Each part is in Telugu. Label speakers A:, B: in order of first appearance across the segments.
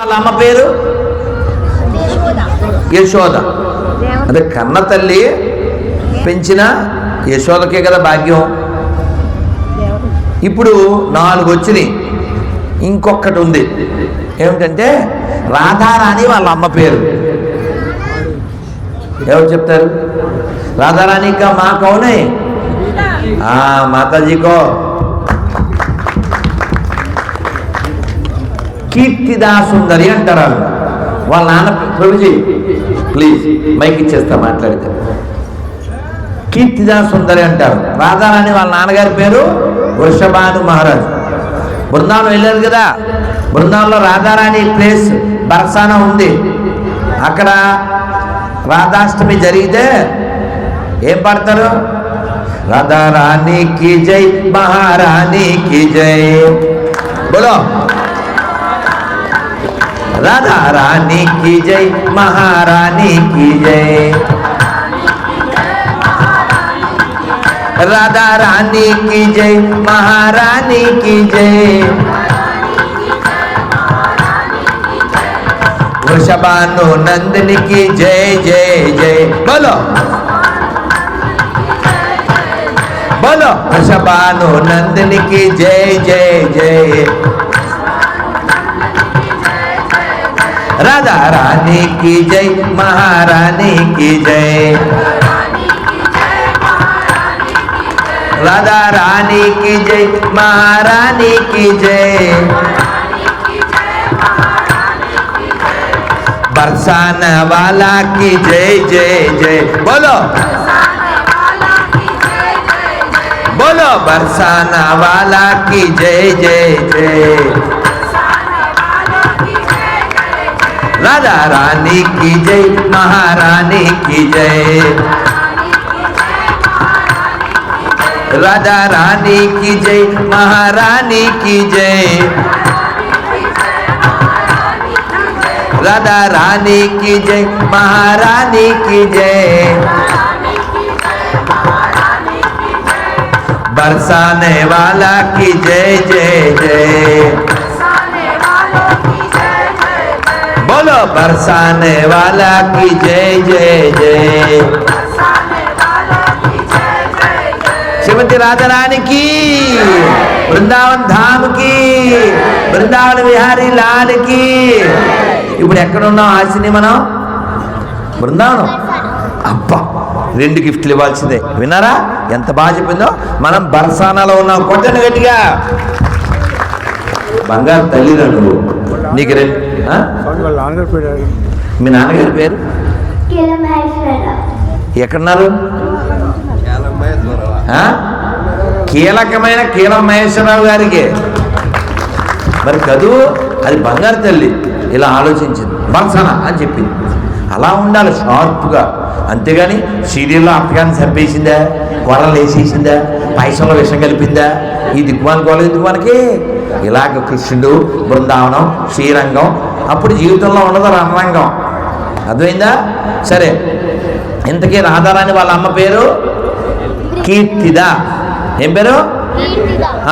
A: వాళ్ళ అమ్మ పేరు? యశోద. అదే కన్న తల్లి పెంచిన యశోదకే కదా భాగ్యం. ఇప్పుడు నాలుగు వచ్చినాయి. ఇంకొకటి ఉంది. ఏమిటంటే రాధారాణి వాళ్ళ అమ్మ పేరు. ఎవరు చెప్తారు? రాధారాణి కా మా కౌనే? ఆ మాతాజీకో. కీర్తిదా సుందరి అంటారు వాళ్ళు. వాళ్ళ నాన్న ప్రభుజీ ప్లీజ్ మైక్ ఇచ్చేస్తా మాట్లాడితే. కీర్తిదా సుందరి అంటారు. రాధారాణి వాళ్ళ నాన్నగారి పేరు వృషభాను మహారాజు. బృందావనం వెళ్ళారు కదా? బృందావనంలో రాధారాణి ప్లేస్ బరసాన ఉంది. అక్కడ రాధాష్టమి జరిగితే ఏం పాడతారు? రాధారాణికి జై మహారాణికి జై. బోలో. राधा रानी की जय, महारानी की जय। राधा रानी की जय, महारानी की जय। वृषभानु नंदन की जय जय जय। बोलो। बोलो। वृषभानु नंदन की जय जय जय। राधा रानी की जय, महारानी की जय। राधा रानी की जय, महारानी की जय। बरसाना वाला की जय जय जय। बोलो। बोलो, बरसाना वाला की जय जय जय। राधा रानी की जय, महारानी की जय। राधा रानी की जय, महारानी की जय। राधा रानी की जय, महारानी की जय। बरसाने वाला की जय जय जय। बरसाने वाला की जय जय जय श्रीमती राधा रानी की బృందావన్ ధామ్ కి బృందావన విహారీ లాల్ కి ఇప్పుడు ఎక్కడ ఉన్నాం ఆశని మనం బృందావనం అబ్బా రెండు గిఫ్ట్లు ఇవ్వాల్సిందే విన్నారా ఎంత బాగా చెప్పిందో మనం బర్సానాలో ఉన్నాం కొట్టండి గట్టిగా బంగారు తల్లిరా నువ్వు నీకు రెండు ఆ?
B: అవును వాళ్ళ నాన్నగారు
A: మీ నాన్నగారి పేరు? ఎక్కడున్నారు? కీలకమైన కీలం మహేశ్వరరావు గారికి. మరి కదూ అది బంగారు తల్లి. ఇలా ఆలోచించింది. బర్సన అని చెప్పింది. అలా ఉండాలి షార్ప్గా. అంతేగాని సీరియల్లో అప్పగాన్ని చంపేసిందా గొడవలు వేసేసిందా? పైసంలో విషం కలిపిందా? ఈ దిగ్మాన్ గోళ ఎందుకు మనకి? ఇలాగ కృష్ణుడు బృందావనం శ్రీరంగం అప్పుడు జీవితంలో ఉండదు రణరంగం అర్థమైందా? సరే. ఇంతకీ రాధారాణి వాళ్ళ అమ్మ పేరు? కీర్తిద. ఏం పేరు?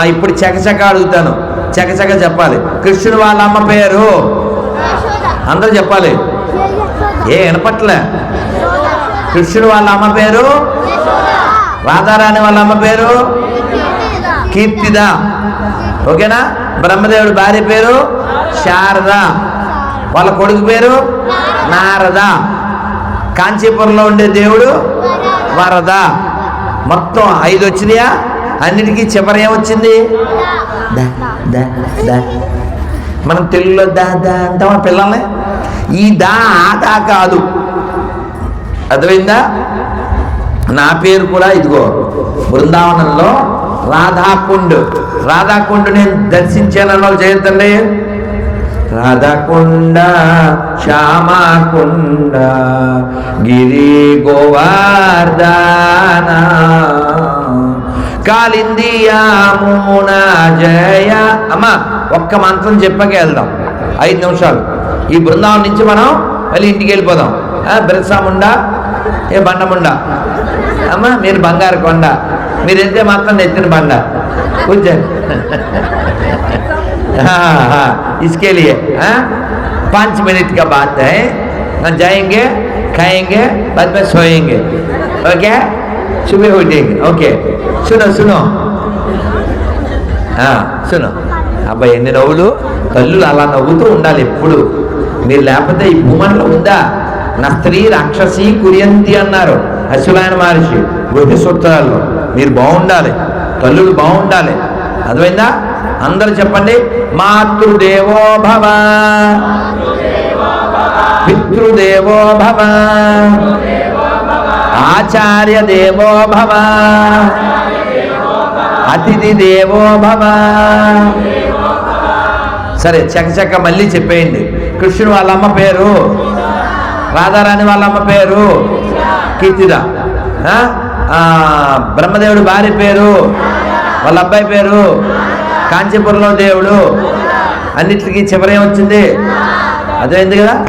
A: ఇప్పుడు చకచక అడుగుతాను. చకచక చెప్పాలి. కృష్ణుడు వాళ్ళ అమ్మ పేరు? అందరూ చెప్పాలి. ఏ వినపట్లే. కృష్ణుడు వాళ్ళ అమ్మ పేరు? రాధారాణి వాళ్ళ అమ్మ పేరు? కీర్తిద. ఓకేనా? బ్రహ్మదేవుడి భార్య పేరు? శారద. వాళ్ళ కొడుకు పేరు నారద. కాంచీపురంలో ఉండే దేవుడు వరద. మొత్తం ఐదు వచ్చినాయా? అన్నిటికీ చివరి ఏమొచ్చింది మనం తెలుగులో దా దా అంటామా పిల్లల్ని? ఈ దా ఆ దా కాదు. అర్థమైందా? నా పేరు కూడా ఇదిగో బృందావనంలో రాధాకుండ్. రాధాకుండ్ నేను దర్శించాను వాళ్ళు చేయొద్దండి రాధకుండ శ్యామకుండ గిరి గోవర్ధన. కాలిందియామున జయ. అమ్మ ఒక్క మంత్రం చెప్పక వెళ్దాం. ఐదు నిమిషాలు. ఈ బృందావనం నుంచి మనం మళ్ళీ ఇంటికి వెళ్ళిపోదాం. బిరసాముండ ఏ బండముండ? అమ్మ మీరు బంగారు కొండ. మీరు మాత్రం నెత్తిన బండ. కూర్చోండి. हाँ हाँ इसके लिए हाँ पाँच मिनट का बात है हम जाएंगे खाएंगे बाद में सोएंगे ओके सुबह उठेंगे ओके सुनो सुनो ఆ, సును అబ్బాయి ఎన్ని నవ్వులు తల్లులు అలా నవ్వుతూ ఉండాలి ఎప్పుడు మీరు లేకపోతే ఈ భూమండలం ఉందా నా స్త్రీ రాక్షసి కురియంతి అన్నారు అశ్వలాయన మహర్షి బుద్ధి సూత్రాల్లో మీరు బాగుండాలి తల్లులు బాగుండాలి అర్థమైందా అందరూ చెప్పండి మాతృదేవో భవ. పితృదేవో భవ. ఆచార్య దేవో భవ. అతిథి దేవో భవ. సరే చకచక మళ్ళీ చెప్పేయండి. కృష్ణుడు వాళ్ళ అమ్మ పేరు రాధారాణి వాళ్ళ అమ్మ పేరు కీర్తిద. బ్రహ్మదేవుడు బ్రహ్మదేవుడి భార్య పేరు వాళ్ళ అబ్బాయి పేరు కాంచీపురంలో దేవుడు. అన్నిటికీ చివరే వచ్చింది. అదేంది కదా?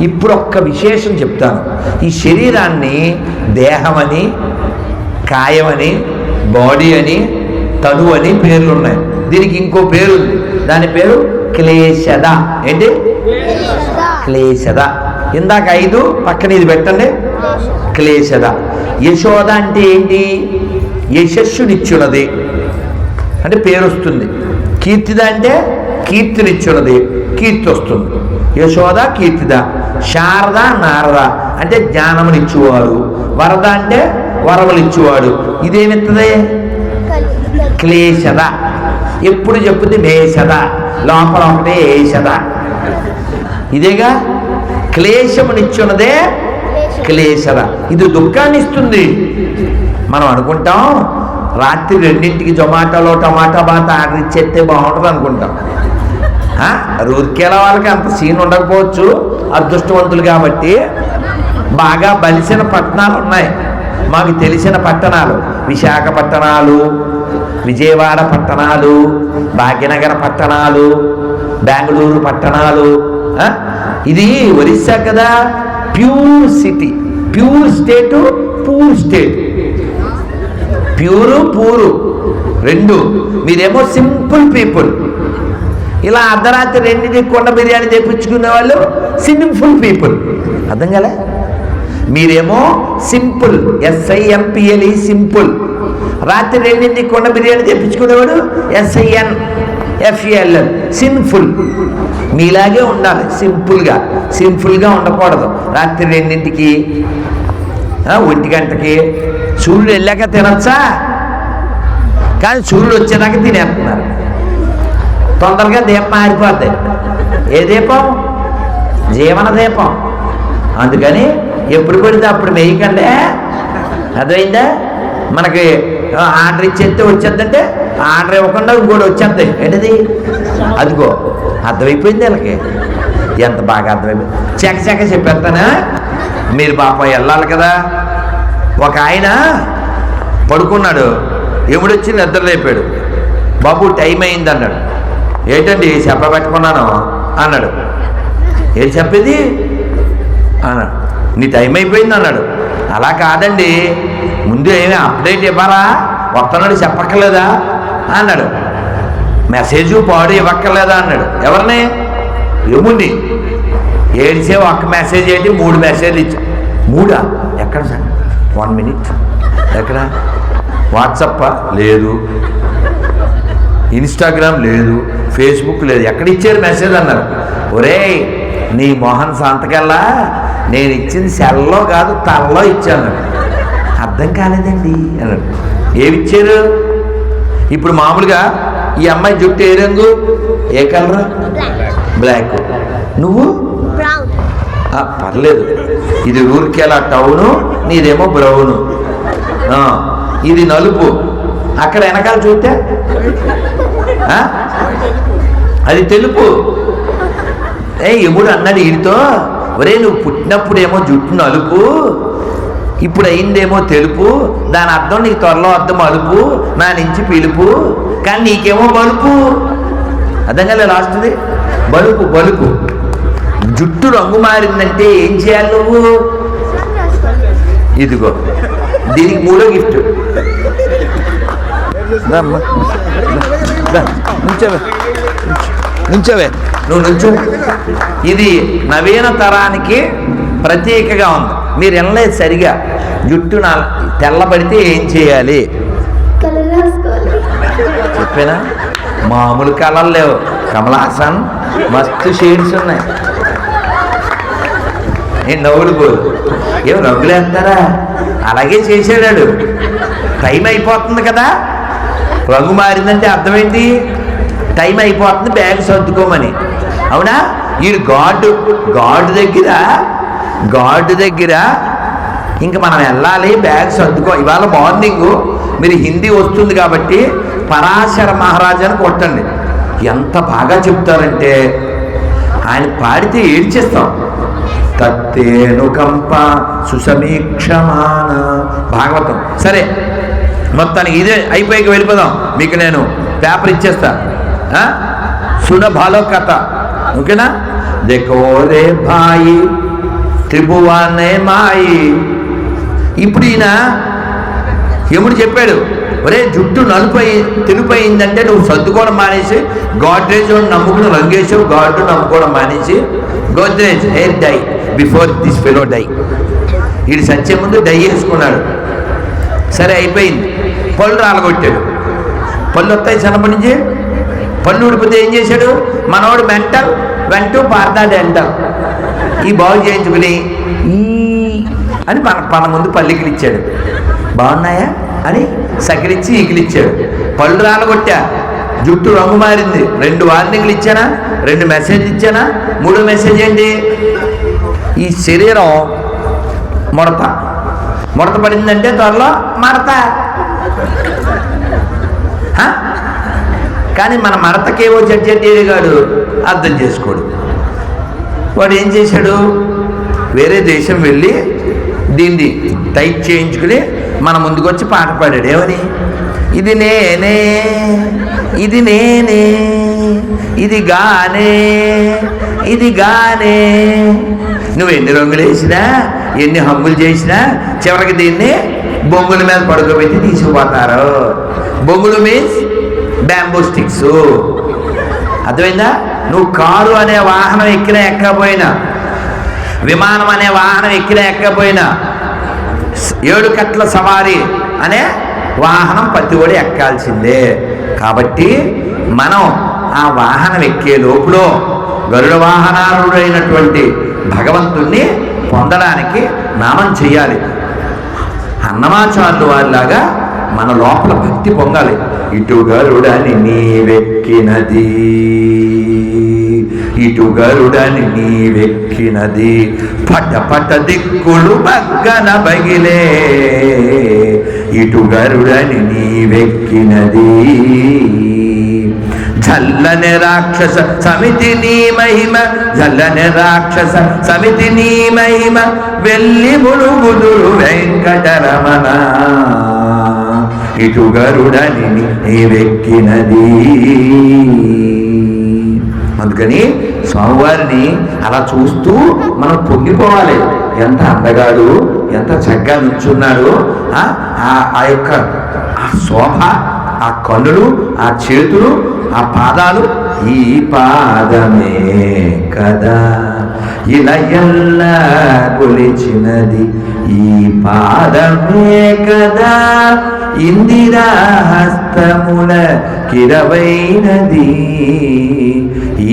A: ఇప్పుడు ఒక్క విశేషం చెప్తాను. ఈ శరీరాన్ని దేహమని కాయమని బాడీ అని తను అని పేర్లు ఉన్నాయి. దీనికి ఇంకో పేరు ఉంది దాని పేరు క్లేశద. ఏంటి? క్లేశద. ఇందాక ఐదు పక్కన ఇది పెట్టండి. క్లేశద. యశోద అంటే ఏంటి? యశస్సునిచ్చున్నది అంటే పేరు వస్తుంది. కీర్తిద అంటే కీర్తినిచ్చున్నది. కీర్తి వస్తుంది. యశోద కీర్తిద. శారద నారద. అంటే జ్ఞానమునిచ్చువాడు. వరద అంటే వరములిచ్చువాడు ఇదేమిత్తది? క్లేశద. ఎప్పుడు చెప్పుద్ది మేషద. లోపల ఒకటే ఏషద. ఇదేగా? క్లేశమునిచ్చున్నదే క్లేశద. ఇది దుఃఖాన్ని ఇస్తుంది మనం అనుకుంటాం రాత్రి రెండింటికి జొమాటోలో టమాటా బాత ఆర్డర్ ఇచ్చేస్తే బాగుంటుంది అనుకుంటాం. ఆ? రూర్కేల వాళ్ళకి అంత సీన్ ఉండకపోవచ్చు అదృష్టవంతులు కాబట్టి. బాగా బలిసిన పట్టణాలు ఉన్నాయి. మాకు తెలిసిన పట్టణాలు విశాఖపట్టణాలు విజయవాడ పట్టణాలు భాగ్యనగర పట్టణాలు బెంగళూరు పట్టణాలు ఇది ఒరిస్సా కదా? Pure city. Pure state poor state. Pure poor. రెండు. మీరేమో సింపుల్ పీపుల్. ఇలా అర్ధరాత్రి రెండింటికి కొండ బిర్యానీ తెప్పించుకునే వాళ్ళు సింపుల్ పీపుల్. అర్థం కదా మీరేమో సింపుల్ ఎస్ఐఎంపిఎల్ఈ సింపుల్. రాత్రి రెండింటికి కొండ బిర్యానీ తెప్పించుకునేవాడు ఎస్ఐఎన్ ఎఫ్ఈఎల్ఎల్ సిన్ఫుల్ మీలాగే ఉండాలి సింపుల్గా. సింపుల్గా ఉండకూడదు. రాత్రి రెండింటికి ఒంటి గంటకి సూర్యుడు వెళ్ళాక తినచ్చా? కానీ సూర్యుడు వచ్చేదాకా తినేస్తున్నారు. తొందరగా దీపం ఆరిపోద్ది. ఏ దీపం? జీవన దీపం. అందుకని ఎప్పుడు పడితే అప్పుడు వేయకండి అదైందా మనకి ఆర్డర్ ఇచ్చేస్తే వచ్చేద్దంటే ఆర్డర్ ఇవ్వకుండా ఇంకోటి వచ్చేద్ది. ఏంటిది? అదిగో అర్థమైపోయింది వీళ్ళకి. ఎంత బాగా అర్థమైపోయింది. చెక్క చెక్క చెప్పేస్తానా? మీరు పాపం వెళ్ళాలి కదా. ఒక ఆయన పడుకున్నాడు. ఎముడొచ్చి నిద్ర లేపాడు? బాబు టైం అయింది అన్నాడు. ఏంటండి చెప్ప పెట్టుకున్నాను అన్నాడు. ఏం చెప్పేది? అన్నాడు. నీ టైం అయిపోయింది అన్నాడు. అలా కాదండి. ముందు ఏమీ అప్డేట్ ఇవ్వాలా? వస్తున్నాడు చెప్పక్కర్లేదా? అన్నాడు. మెసేజ్ పాడు ఇవ్వక్కర్లేదా? అన్నాడు. ఎవరిని? ఏముంది? ఏడిసే ఒక్క మెసేజ్ ఏంటి? మూడు మెసేజ్లు ఇచ్చా. మూడా? ఎక్కడ సార్? వన్ మినిట్ ఎక్కడ? వాట్సప్పా లేదు. ఇన్స్టాగ్రామ్ లేదు. ఫేస్బుక్ లేదు. ఎక్కడ ఇచ్చారు మెసేజ్ అన్నారు. ఒరేయ్ నీ మోహన్ సంతకల్లా? నేను ఇచ్చింది సెల్లో కాదు తలలో ఇచ్చాను. అర్థం కాలేదండి అన్నాడు. ఏమిచ్చారు? ఇప్పుడు మామూలుగా ఈ అమ్మాయి జుట్టు ఏ రంగు? ఏ కలర్? బ్లాక్ నువ్వు? పర్లేదు. ఇది ఊరికేలా టౌను నీదేమో బ్రౌను. ఇది నలుపు. అక్కడ వెనకాల చూస్తే? ఆ? అది తెలుపు. ఏ ఎముడు అన్నాడు వీడితో ఒరే నువ్వు పుట్టినప్పుడేమో జుట్టు నలుపు ఇప్పుడు అయిందేమో తెలుపు దాని అర్థం నీకు త్వరలో అర్థం అలుపు నా నుంచి పిలుపు కానీ నీకేమో బలుపు. అర్థం కదా లాస్ట్ది. బలుపు బలుపు. జుట్టు రంగు మారిందంటే ఏం చేయాలి నువ్వు? ఇదిగో. దీనికి మూడో గిఫ్ట్. నుంచోవే. నుంచోవే. నువ్వు నుంచో. ఇది నవీన తరానికి ప్రత్యేకగా ఉంది. మీరు వినలేదు సరిగా. జుట్టు నా తెల్లబడితే ఏం చేయాలి? చెప్పానా? మామూలు కలర్ లేవు. కమల్ హాసన్ మస్తు షేడ్స్ ఉన్నాయి. నేను నవ్వులుపోదు ఏం రంగులేస్తారా అలాగే చేసాడాడు టైం అయిపోతుంది కదా? రంగు మారిందంటే అర్థమైంది టైం అయిపోతుంది బ్యాగ్ సర్దుకోమని. అవునా? వీడు గాడ్ గాడ్ దగ్గర గాడ్ దగ్గర ఇంక మనం వెళ్ళాలి బ్యాగ్ సర్దుకో. ఇవాళ మార్నింగ్ మీరు హిందీ వస్తుంది కాబట్టి పరాశర మహారాజాని కొట్టండి. ఎంత బాగా చెప్తారంటే ఆయన పాడితే ఏడ్చేస్తాం. తత్తేనుకంప సుసమీక్షమాన. భాగవతం. సరే మొత్తానికి ఇదే అయిపోయాక వెళ్ళిపోదాం. మీకు నేను పేపర్ ఇచ్చేస్తా. సునభాలో కథ. ఓకేనా? దేకోరే భాయి త్రిభువానే మాయి. ఇప్పుడు ఈయన ఎముడు చెప్పాడు ఒరే జుట్టు నలుపై తెలుపైందంటే నువ్వు సర్దుకోవడం మానేసి గాడ్రేజ్ నమ్ముకుని రంగేసావు గాడ్ నమ్ముకోవడం మానేసి Godrej hair dye. Before this fellow dye వీడు సత్యం ముందు డై వేసుకున్నాడు సరే అయిపోయింది. పళ్ళు రాలగొట్టాడు. పళ్ళు వస్తాయి చిన్నప్పటి నుంచి. పళ్ళు ఊడిపోతే ఏం చేశాడు? మనవాడు మెంటల్ వెంటూ పార్దా డెంటల్ ఈ బాగు చేయించుకుని ఈ అని మన మన ముందు పల్లికిలు ఇచ్చాడు బాగున్నాయా? అని సకిలిచ్చి ఈకిలిచ్చాడు పళ్ళు రాలగొట్టా. జుట్టు రంగు మారింది. రెండు వార్నింగ్లు ఇచ్చానా? రెండు మెసేజ్ ఇచ్చానా? మూడో మెసేజ్ ఏంటి? ఈ శరీరం ముడత. ముడత పడిందంటే త్వరలో మడత. కానీ మన మడతకేవో కాడు అర్థం చేసుకోడు. వాడు ఏం చేశాడు? వేరే దేశం వెళ్ళి దీన్ని టైప్ చేయించుకుని మన ముందుకు వచ్చి పాట పాడాడు. ఏమని? ఇది నేనే ఇది నేనే ఇది గానే ఇది గానే. నువ్వు ఎన్ని రంగులు వేసినా ఎన్ని హంగులు చేసినా చివరికి దీన్ని బొంగుల మీద పడుకోబెట్టి తీసుకుపోతారు. బొంగులు మీన్స్ బ్యాంబూ స్టిక్స్ అర్థమైందా? నువ్వు కారు అనే వాహనం ఎక్కినా ఎక్కకపోయినా విమానం అనే వాహనం ఎక్కినా ఎక్కకపోయినా ఏడు కట్ల సవారీ అనే వాహనం ప్రతి కూడా ఎక్కాల్సిందే. కాబట్టి మనం ఆ వాహనం ఎక్కే లోపల గరుడ వాహనారుడైనటువంటి భగవంతుణ్ణి పొందడానికి నామం చేయాలి అన్నమాచార్యులు వారిలాగా మన లోపల భక్తి పొంగాలి ఇటు గరుడని నీవెక్కినది ఇటు గరుడని నీవెక్కినది పట పట దిక్కులు బగ్గన బగిలే ఇటు గరుడని నీవెక్కినది. చల్లని రాక్షస సమితి నీ మహిమ చల్లని రాక్షస సమితి నీ మహిమ వెళ్ళి ములుగుదురు వెంకటరమణ. ఇటు గరుడని నీవెక్కినది అందుకని స్వామివారిని అలా చూస్తూ మనం పొంగిపోవాలి. ఎంత అందగాడు ఎంత చక్కగా నిల్చున్నాడు ఆ ఆ- ఆ యొక్క ఆ శోభ ఆ కన్నులు ఆ చేతులు ఆ పాదాలు ఈ పాదమే కదా. ఇలా ఎల్లా కొలిచినది ఈ పాదమే కదా. ఇందిరా హస్తముల కిరవైనది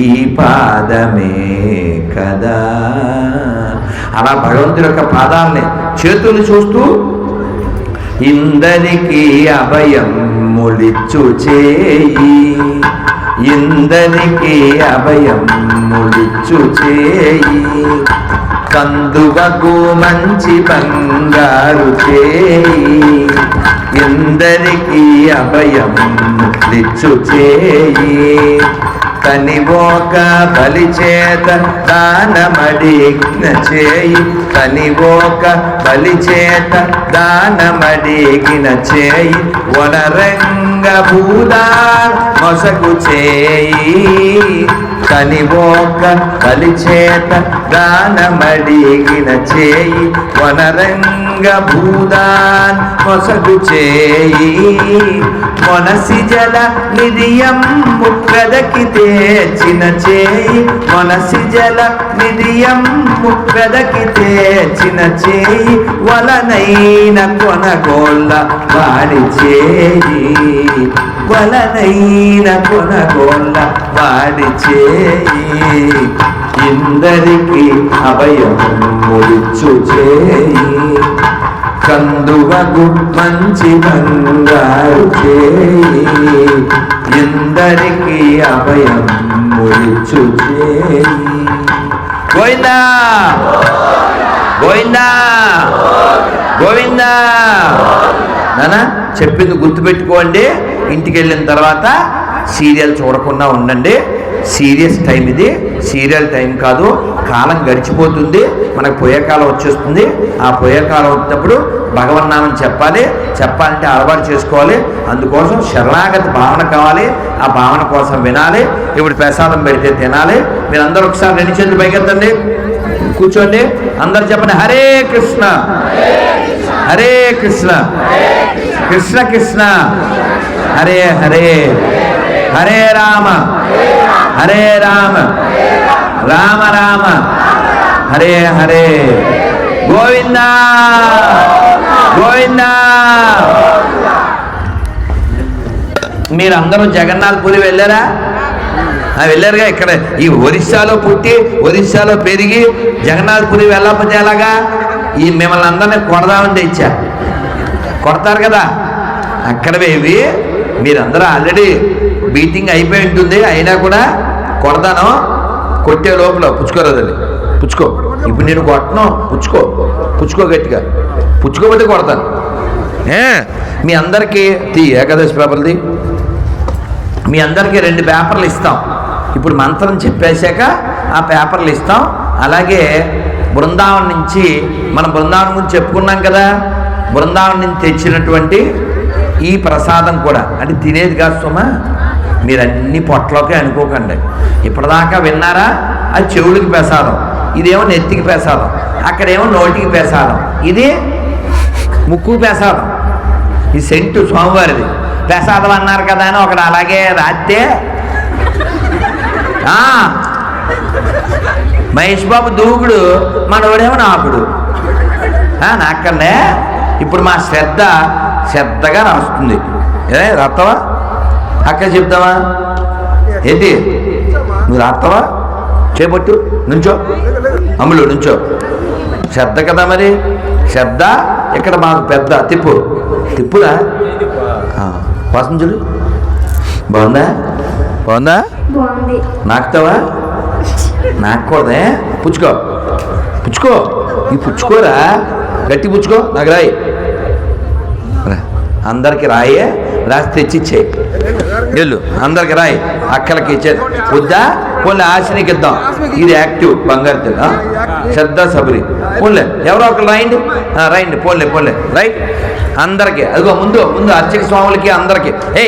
A: ఈ పాదమే కదా. అలా భగవంతుడి యొక్క పాదాలని చేతులు చూస్తూ ఇందరికీ అభయం ములిచ్చు చేయి ఇందరికి అభయం ములిచ్చు చేయి కందువకు మంచి బంగారు చేయి. ఎందరికీ అభయం తెచ్చు చేయి. కనివోక బలి చేత దానమడిగ్న చేయి. కనివోక బలి చేత దానమడిగిన చేయి. వనరంగ భూదా మొసగు చేయి. కనివోక కలిచేత దానమడిగిన చేయి వనరంగ భూదాన్ మొసగు చేయి. మొనసి జల నిధియం ముక్కదకి తెచ్చిన చేయి. మొనసి జల నిధియం ముక్కదకి తెచ్చిన చేయి. వలనైన కొనగోళ్ళ వాడి చేయి. వలనైన కొనగోళ్ళ వాడి చేయి. ఇందరికి అభయం ముడిచు చేయి. కందువగు మంచి బంగారు చేయి. ఇందరికి అభయం ముడిచు చేయి. గోవిందా! గోవిందా! గోవిందా! నానా చెప్పింది గుర్తుపెట్టుకోండి. ఇంటికి వెళ్ళిన తర్వాత సీరియల్ చూడకుండా ఉండండి. సీరియస్ టైం ఇది. సీరియల్ టైం కాదు. కాలం గడిచిపోతుంది. మనకు పోయేకాలం వచ్చేస్తుంది. ఆ పోయేకాలం వచ్చినప్పుడు భగవన్నామని చెప్పాలి. చెప్పాలంటే అలవాటు చేసుకోవాలి. అందుకోసం శరణాగతి భావన కావాలి. ఆ భావన కోసం వినాలి. ఇప్పుడు ప్రసాదం పెడితే తినాలి. మీరందరూ ఒకసారి రెండు చేతులు పైకెత్తండి కూర్చోండి. అందరు చెప్పండి హరే కృష్ణ. హరే కృష్ణ. కృష్ణ కృష్ణ. హరే హరే. హరే రామ. హరే రామ. రామ రామ. హరే హరే. గోవింద. గోవింద. మీరందరూ జగన్నాథ్పురి వెళ్ళారా? వెళ్ళారుగా ఇక్కడ. ఈ ఒరిస్సాలో పుట్టి ఒరిస్సాలో పెరిగి జగన్నాథ్పురి వెళ్ళకపోతే ఎలాగా? ఈ మిమ్మల్ని అందరినీ కొడదామని తెచ్చా. కొడతారు కదా. అక్కడ ఇవి మీరందరూ ఆల్రెడీ బీటింగ్ అయిపోయి ఉంటుంది. అయినా కూడా కొడతాను. కొట్టే లోపల పుచ్చుకోరాదండి. పుచ్చుకో. ఇప్పుడు నేను కొట్టను. పుచ్చుకో. పుచ్చుకో గట్టిగా. పుచ్చుకోబట్టి కొడతాను. ఏ? మీ అందరికీ తీ ఏకాదశి పేపర్ది మీ అందరికీ రెండు పేపర్లు ఇస్తాం. ఇప్పుడు మంత్రం చెప్పేశాక ఆ పేపర్లు ఇస్తాం. అలాగే బృందావనం నుంచి మనం బృందావనం గురించి చెప్పుకున్నాం కదా. బృందావనం నుంచి తెచ్చినటువంటి ఈ ప్రసాదం కూడా. అంటే తినేది కాదు సుమా మీరు అన్ని పొట్టలోకే అనుకోకండి. ఇప్పటిదాకా విన్నారా? అది చెవుడికి ప్రసాదం ఇదేమో నెత్తికి ప్రసాదం అక్కడేమో నోటికి ప్రసాదం ఇది ముక్కు ప్రసాదం. ఈ సెంటు స్వామివారిది. ప్రసాదం అన్నారు కదా అని ఒకడు అలాగే రాస్తే మహేష్ బాబు దూకుడు మనోడేమో నాకుడు. నాకండే ఇప్పుడు మా శ్రద్ధ శ్రద్ధగా రాస్తుంది ఏ రాస్తావా అక్క చెప్తావా? ఏంటి? నువ్వు రాస్తావా చేపట్టు నుంచో. అమ్ములు నుంచో. శ్రద్ధ కదా మరి? శ్రద్ధ? ఇక్కడ మాకు పెద్ద తిప్పు. తిప్పురా చూడు బాగుందా? బాగుందా? నాకుతావా? నాకూడదే పుచ్చుకో. పుచ్చుకో. ఈ పుచ్చుకోరా? గట్టి పుచ్చుకో. నాకు రాయి. అందరికి రాయే రాసి తెచ్చిచ్చే. వెళ్ళు అందరికి రాయి అక్కలకి ఇచ్చే. వద్దా? పోలే ఆశనికి ఇద్దాం ఇది యాక్టివ్ బంగారు శ్రద్ధ సబరి. పోలే ఎవరో ఒకరు రాయండి. రాయండి పోలే పోలే రైట్? అందరికీ అదిగో ముందు ముందు అర్చక స్వాములకి అందరికీ. ఏ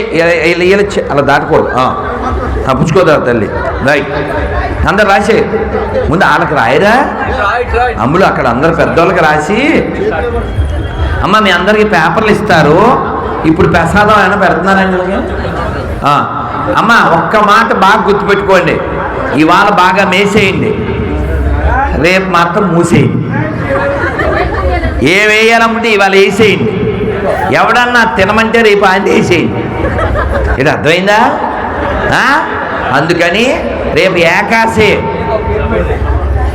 A: ఇలా అలా దాటకూడదు పుచ్చుకోదా తల్లి? రైట్. అందరు రాసే. ముందు వాళ్ళకి రాయరా? అమ్ములు అక్కడ అందరు పెద్దోళ్ళకి రాసి. అమ్మ మీ అందరికి పేపర్లు ఇస్తారు. ఇప్పుడు ప్రసాదం ఏమైనా పెడుతున్నారండి అమ్మ ఒక్క మాట బాగా గుర్తుపెట్టుకోండి. ఇవాళ బాగా మేసేయండి. రేపు మాత్రం మూసేయండి. ఏ వేయాలనుకుంటే ఇవాళ వేసేయండి. ఎవడన్నా తినమంటే రేపు ఆయన వేసేయండి. ఇది అర్థమైందా? అందుకని రేపు ఏకాశే.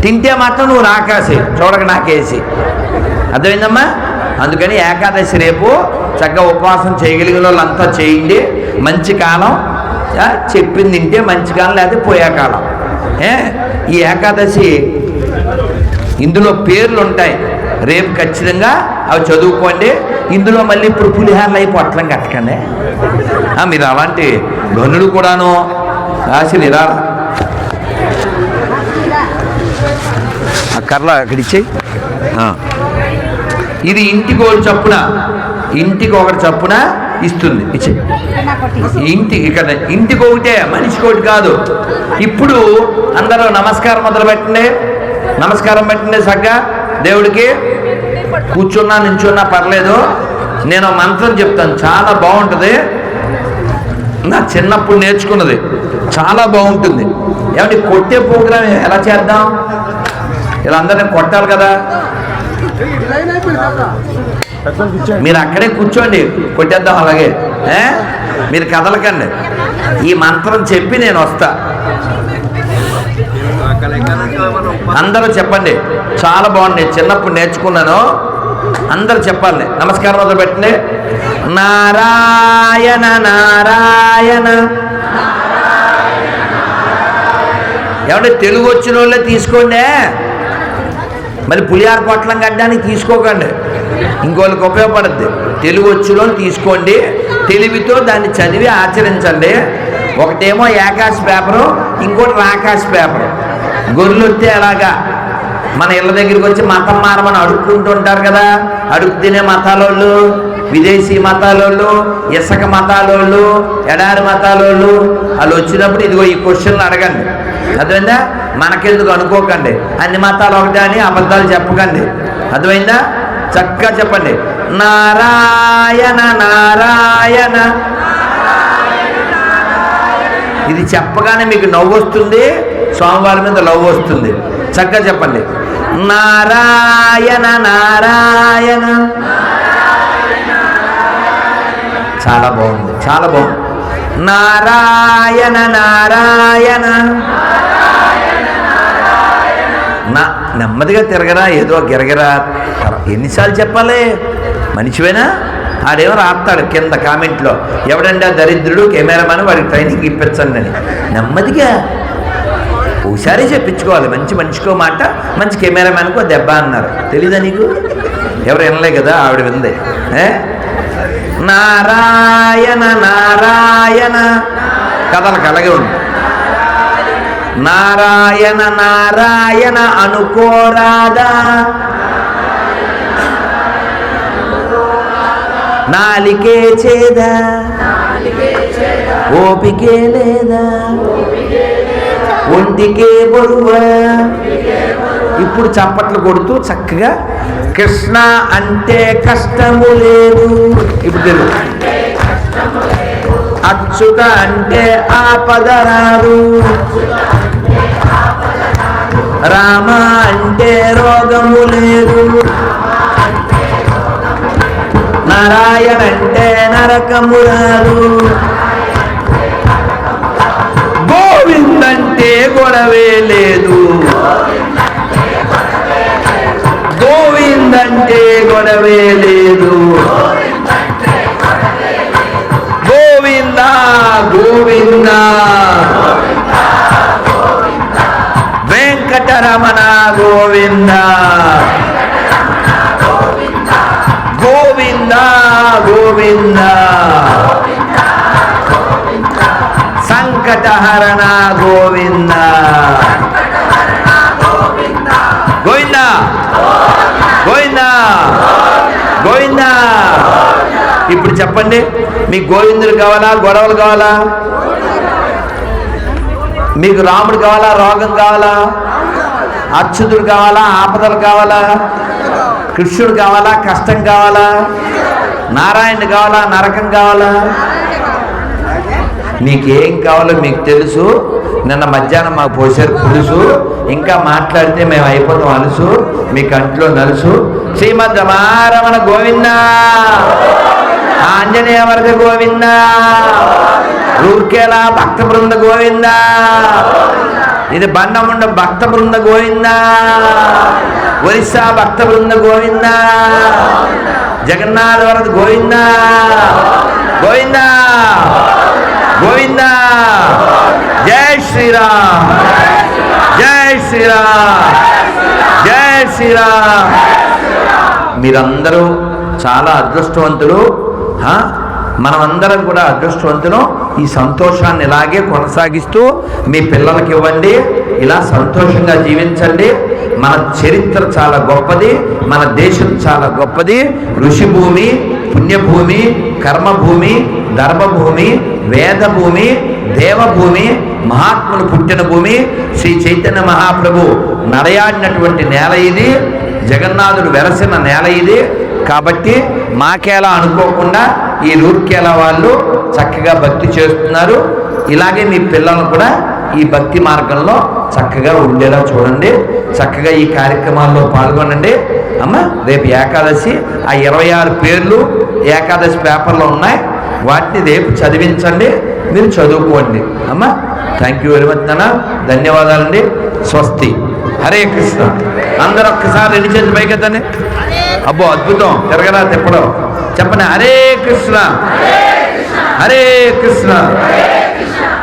A: తింటే మాత్రం నువ్వు నాకాసే చూడక నాకేసి. అర్థమైందమ్మా? అందుకని ఏకాదశి రేపు చక్కగా ఉపవాసం చేయగలిగిన వాళ్ళంతా చేయండి. మంచి కాలం చెప్పింది తింటే మంచి కాలం లేకపోతే పోయే కాలం. ఏ ఈ ఏకాదశి ఇందులో పేర్లు ఉంటాయి. రేపు ఖచ్చితంగా అవి చదువుకోండి. ఇందులో మళ్ళీ ఇప్పుడు పులిహార్లు అయి పొట్లం కట్టకండి. మీరు అలాంటి గనులు కూడాను. రాసి నిరాళ ఆ కర్ర అక్కడ ఇచ్చేయి ఇది ఇంటికి ఒకటి చప్పున ఇంటికి ఒకటి చప్పున ఇస్తుంది ఇచ్చే. ఇంటి ఇక్కడ ఇంటికి ఒకటే మనిషికి ఒకటి కాదు. ఇప్పుడు అందరూ నమస్కారం మొదలు పెట్టండి నమస్కారం పెట్టండి సగ్గా. దేవుడికి కూర్చున్నా నించున్నా పర్లేదు. నేను మంత్రం చెప్తాను చాలా బాగుంటుంది. నా చిన్నప్పుడు నేర్చుకున్నది చాలా బాగుంటుంది. ఏమంటే కొట్టే ప్రోగ్రాం ఎలా చేద్దాం? ఇలా అందరినీ కొట్టాలి కదా? మీరు అక్కడే కూర్చోండి కొట్టేద్దాం అలాగే. మీరు కదలకండి. ఈ మంత్రం చెప్పి నేను వస్తా. అందరూ చెప్పండి. చాలా బాగుంది. చిన్నప్పుడు నేర్చుకున్నాను. అందరూ చెప్పాలి. నమస్కారం మొదలు పెట్టండి నారాయణ నారాయణ. ఏమంటే తెలుగు వచ్చిన వాళ్ళే తీసుకోండి. మళ్ళీ పులిహార పొట్లం కట్టడానికి తీసుకోకండి. ఇంకోళ్ళకి ఉపయోగపడద్ది. తెలుగు వచ్చులోని తీసుకోండి. తెలివితో దాన్ని చదివి ఆచరించండి. ఒకటేమో ఏకాశ పేపరు ఇంకోటి రాకాశ పేపరు. గొర్రెలు వస్తే ఎలాగా? మన ఇళ్ళ దగ్గరికి వచ్చి మతం మారమని అడుక్కుంటుంటారు కదా. అడుగు తినే మతాలోళ్ళు విదేశీ మతాలోళ్ళు ఇసక మతాలోళ్ళు ఎడారి మతాలోళ్ళు. వాళ్ళు వచ్చినప్పుడు ఇదిగో ఈ క్వశ్చన్లు అడగండి. అర్థమైందా? మనకెందుకు అనుకోకండి. అన్ని మతాలు ఒకటే అని అబద్ధాలు చెప్పకండి. అర్థమైందా? చక్కగా చెప్పండి. నారాయణ నారాయణ. ఇది చెప్పగానే మీకు నవ్వు వస్తుంది స్వామివారి మీద లవ్ వస్తుంది. చక్కగా చెప్పండి. నారాయణ నారాయణ. చాలా బాగుంది చాలా బాగుంది. నారాయణ నారాయణ. నా నెమ్మదిగా తిరగరా ఏదో గిరగిరా. ఎన్నిసార్లు చెప్పాలి? మనిషివేనా? ఆడేమో రాస్తాడు కింద కామెంట్లో. ఎవడండి ఆ దరిద్రుడు కెమెరామెన్ వాడికి ట్రైనింగ్ ఇప్పించండి అని. నెమ్మదిగా. ఒకసారి చెప్పించుకోవాలి. మంచి మనిషికో మాట మంచి కెమెరామెన్కో దెబ్బ అన్నారు. తెలీదా నీకు? ఎవరు వినలే కదా? ఆవిడ విందే. ఏ? నారాయణ నారాయణ. కథలకు అలాగే ఉంది నారాయణ నారాయణ అనుకోరాదా నాలికే చేదా. ఓపికే లేదా. ఒంటికే బరువా. ఇప్పుడు చప్పట్లు కొడుతూ చక్కగా కృష్ణ అంటే కష్టము లేదు. ఇప్పుడు తెలుగు అచ్యుత అంటే ఆపద రాదు రామ అంటే రోగము లేదు. నారాయణ అంటే నరకము రాదు. గోవిందంటే గొడవే లేదు. గోవిందంటే గొడవే లేదు. గోవింద గోవింద. వెంకటరమణ గోవింద. గోవింద గోవింద. సంకటహరణ గోవింద. ఇప్పుడు చెప్పండి మీకు గోవిందుడు కావాలా గొడవలు కావాలా? మీకు రాముడు కావాలా రోగం కావాలా? అచ్యుతుడు కావాలా ఆపదలు కావాలా? కృష్ణుడు కావాలా కష్టం కావాలా? నారాయణుడు కావాలా నరకం కావాలా? మీకేం కావాలో మీకు తెలుసు. నిన్న మధ్యాహ్నం మాకు పోసారు పులుసు. ఇంకా మాట్లాడితే మేము అయిపోతాం అలుసు. మీ కంట్లో నలుసు. శ్రీమద్ రమారమణ గోవింద. ఆంజనేయ వరద గోవింద. రూర్కేలా భక్త బృంద గోవింద. ఇది బండముండ భక్త బృంద గోవింద. ఒరిస్సా భక్త బృంద గోవింద. జగన్నాథ వరద గోవింద. గోవింద. గోవింద! జై శ్రీరామ్! జై శ్రీరామ్! జై శ్రీరామ్! మీరందరూ చాలా అదృష్టవంతులు మనమందరం కూడా అదృష్టవంతులు. ఈ సంతోషాన్ని ఇలాగే కొనసాగిస్తూ మీ పిల్లలకి ఇవ్వండి. ఇలా సంతోషంగా జీవించండి. మన చరిత్ర చాలా గొప్పది మన దేశం చాలా గొప్పది. ఋషిభూమి పుణ్యభూమి కర్మభూమి ధర్మభూమి వేదభూమి దేవభూమి మహాత్ములు పుట్టిన భూమి. శ్రీ చైతన్య మహాప్రభు నడయాడినటువంటి నేల ఇది జగన్నాథుడు వెలసిన నేల ఇది. కాబట్టి మాకేలా అనుకోకుండా ఈ రూర్కేలా వాళ్ళు చక్కగా భక్తి చేస్తున్నారు. ఇలాగే మీ పిల్లలను కూడా ఈ భక్తి మార్గంలో చక్కగా ఉండేలా చూడండి. చక్కగా ఈ కార్యక్రమాల్లో పాల్గొనండి. అమ్మ రేపు ఏకాదశి ఆ ఇరవై ఆరు పేర్లు ఏకాదశి పేపర్లో ఉన్నాయి. వాటిని రేపు చదివించండి. మీరు చదువుకోండి. అమ్మ థ్యాంక్ యూ వెరీ మచ్ నాన్న. ధన్యవాదాలండి. స్వస్తి. హరే కృష్ణ. అందరూ ఒక్కసారి రెండు చేతులు పైకెత్తండి అబ్బో అద్భుతం. తిరగరా తిప్పడం. చెప్పండి హరే కృష్ణ. హరే కృష్ణ.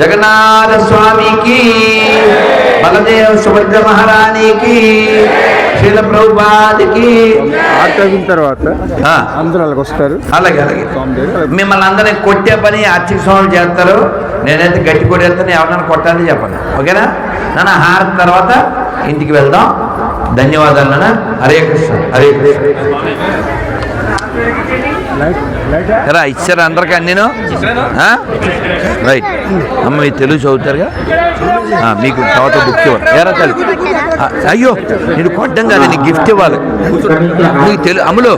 A: జగన్నాథ స్వామికి బలదేవ సుభద్ర మహారాణికి శీల ప్రభుపాదికి.
C: అయిన తర్వాత అందరూ అలాగ వస్తారు.
A: అలాగే అలాగే.
C: స్వామి
A: మిమ్మల్ని అందరినీ కొట్టే పని ఆర్చిక స్వాములు చేస్తారు. నేనైతే గట్టి కొట్టేస్తాను ఎవరైనా కొట్టాలని చెప్పండి ఓకేనా? నాన్న హారతి తర్వాత ఇంటికి వెళ్దాం. ధన్యవాదాలు నాన్న. హరే కృష్ణ హరే కృష్ణ. ఎరా ఇచ్చారా అందరికీ నేను రైట్. అమ్మ మీరు తెలుగు చదువుతారుగా? మీకు తర్వాత బుక్ ఇవ్వాలి. ఎరా తల్లి. అయ్యో నేను కొట్టం కాదు నీకు గిఫ్ట్ ఇవ్వాలి. నీకు తెలుగు అమ్ములు